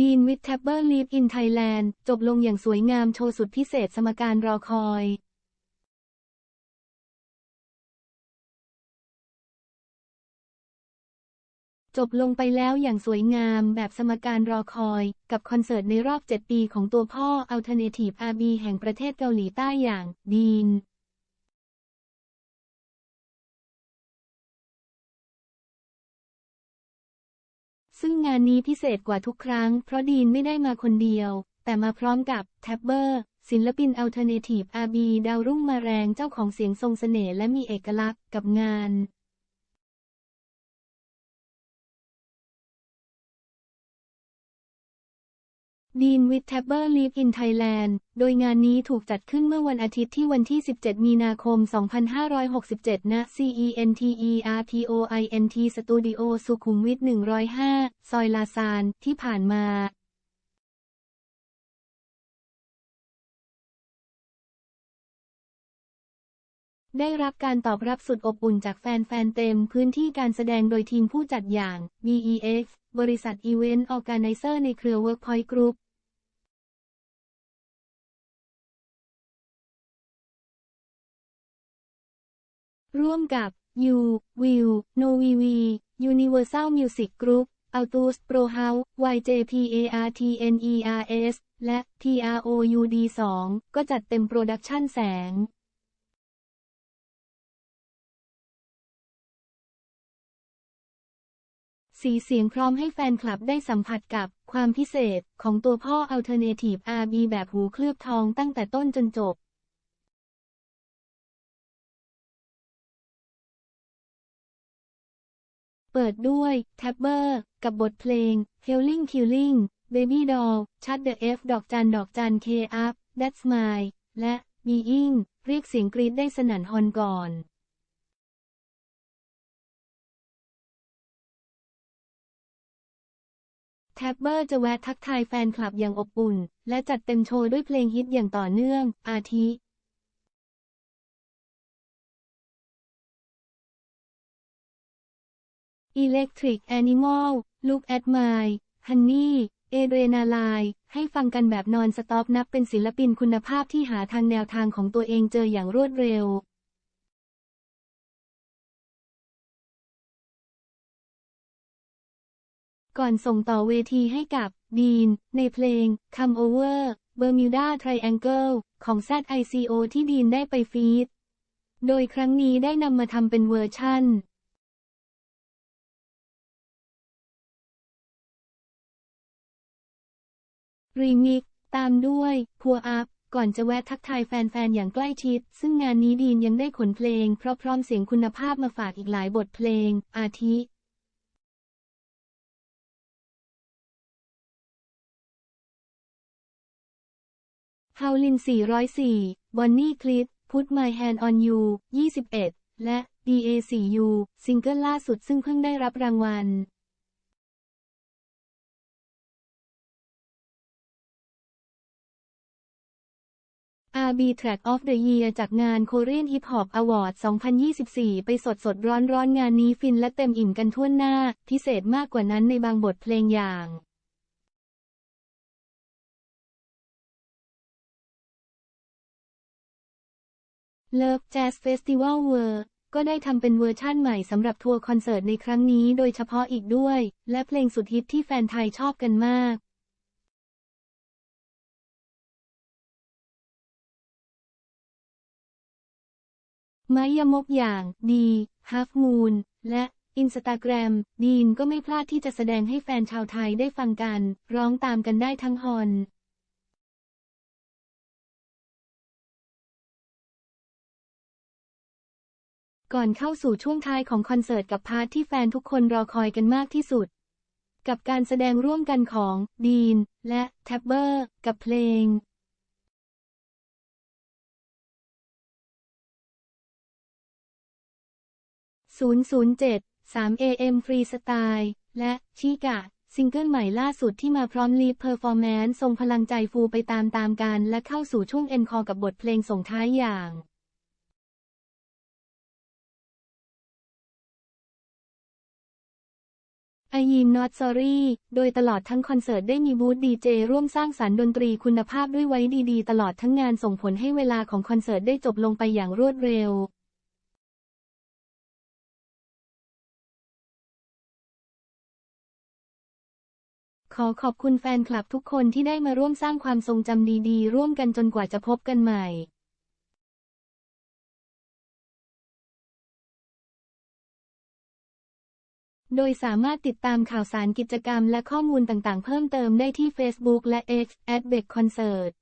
ดีนวิทแทบเบอร์ลีฟอินไทยแลนด์จบลงอย่างสวยงามโชว์สุดพิเศษสมการรอคอยจบลงไปแล้วอย่างสวยงามแบบสมการรอคอย กับคอนเสิร์ตในรอบ 7 ปีของตัวพ่อ Alternative RB แห่งประเทศเกาหลีใต้อย่าง ดีน ซึ่งงานนี้พิเศษกว่าทุกครั้ง เพราะดีนไม่ได้มาคนเดียว แต่มาพร้อมกับแท็บเบอร์ ศิลปินอัลเทอร์เนทีฟอาบีดาวรุ่งมาแรงเจ้าของเสียงทรงเสน่ห์และมีเอกลักษณ์กับงาน ดีนวิทแทบเบอร์ลีฟอินไทยแลนด์ โดยงานนี้ถูกจัดขึ้นเมื่อวันอาทิตย์ที่วันที่ 17 มีนาคม 2567 ณ CENTERPOINT Studio สุขุมวิท 105 ซอยลาซาน ที่ผ่านมาได้รับการตอบรับสุดอบอุ่นจากแฟน ๆ เต็มพื้นที่การแสดงโดยทีมผู้จัดอย่าง BEX บริษัทอีเวนต์อ ร์ในเครือ Workpoint Group ร่วมกับ You Will No VV Universal Music Group Altus Pro House YJPARTNERS และ PROUD2 ก็จัดเต็มโปรดักชั่นแสงสีเสียงพร้อมให้แฟนคลับได้สัมผัสกับความพิเศษของตัวพ่อ Alternative RB แบบหูเคลือบทองตั้งแต่ต้นจนจบ เปิดด้วย t a b b e r กับบทเพลง Hailing Killing Baby Doll Shut the F ดอกจันดอกจัน K up That's My และ Being เรียกเสียงกรี๊ดได้สนั่นฮอนก่อนแท็บเบอร์จะแวะทักทายแฟนคลับอย่างอบอุ่น และจัดเต็มโชว์ด้วยเพลงฮิตอย่างต่อเนื่อง อาทิ Electric Animal Look at My Honey เอเดรนาไลให้ฟังกันแบบนอนสต็อปนับเป็นศิลปินคุณภาพที่หาทางแนวทางของตัวเองเจออย่างรวดเร็วก่อนส่งต่อเวทีให้กับดีน ในเพลง Come Over Bermuda Triangle ของ ZICO ที่ดีนได้ไปฟีด โดยครั้งนี้ได้นำมาทำเป็นเวอร์ชั่น รีมิก ตามด้วยพัวอัพ ก่อนจะแวะทักทายแฟนๆ อย่างใกล้ชิด ซึ่งงานนี้ดีนยังได้ขนเพลง เพราะพร้อมเสียงคุณภาพมาฝากอีกหลายบทเพลง อาทิ ฮาวลิน 404 บอนนี่คลิป Put My Hand on You 21 และ DA4U ซิงเกิลล่าสุดซึ่งเพิ่งได้รับรางวัล RB Track of the Year จากงาน Korean Hip Hop Award 2024 ไปสดสดร้อนร้อนงานนี้ฟินและเต็มอิ่มกันทั่วหน้า พิเศษมากกว่านั้นในบางบทเพลงอย่าง Love Jazz Festival World ก็ได้ทำเป็นเวอร์ชั่นใหม่สำหรับทัวร์คอนเสิร์ตในครั้งนี้โดยเฉพาะอีกด้วย และเพลงสุดฮิตที่แฟนไทยชอบกันมาก ไม้ยมกอย่าง ดี Half Moon และ Instagram ดีนก็ไม่พลาดที่จะแสดงให้แฟนชาวไทยได้ฟังกัน ร้องตามกันได้ทั้งฮอนก่อนเข้าสู่ช่วงท้ายของคอนเสิร์ตกับพาร์ทที่แฟนทุกคนรอคอยกันมากที่สุด กับการแสดงร่วมกันของดีนและแท็บเบอร์ กับเพลง 007 3 AM Freestyle และชิกะซิงเกิลใหม่ล่าสุดที่มาพร้อมลีฟเพอร์ฟอร์แมนซ์ทรงพลังใจฟูไปตามตามกัน และเข้าสู่ช่วงเอ็นคอกับบทเพลงส่งท้ายอย่าง I I am not sorry โดยตลอดทั้งคอนเสิร์ตได้มีบูธดีเจร่วมสร้างสรรค์ดนตรีคุณภาพด้วยไว้ดีๆ ตลอดทั้งงานส่งผลให้เวลาของคอนเสิร์ตได้จบลงไปอย่างรวดเร็ว ขอขอบคุณแฟนคลับทุกคนที่ได้มาร่วมสร้างความทรงจำดีๆ ร่วมกันจนกว่าจะพบกันใหม่โดยสามารถติดตามข่าวสารกิจกรรมและข้อมูลต่างๆ เพิ่มเติมได้ที่ Facebook และ X@BEC Concert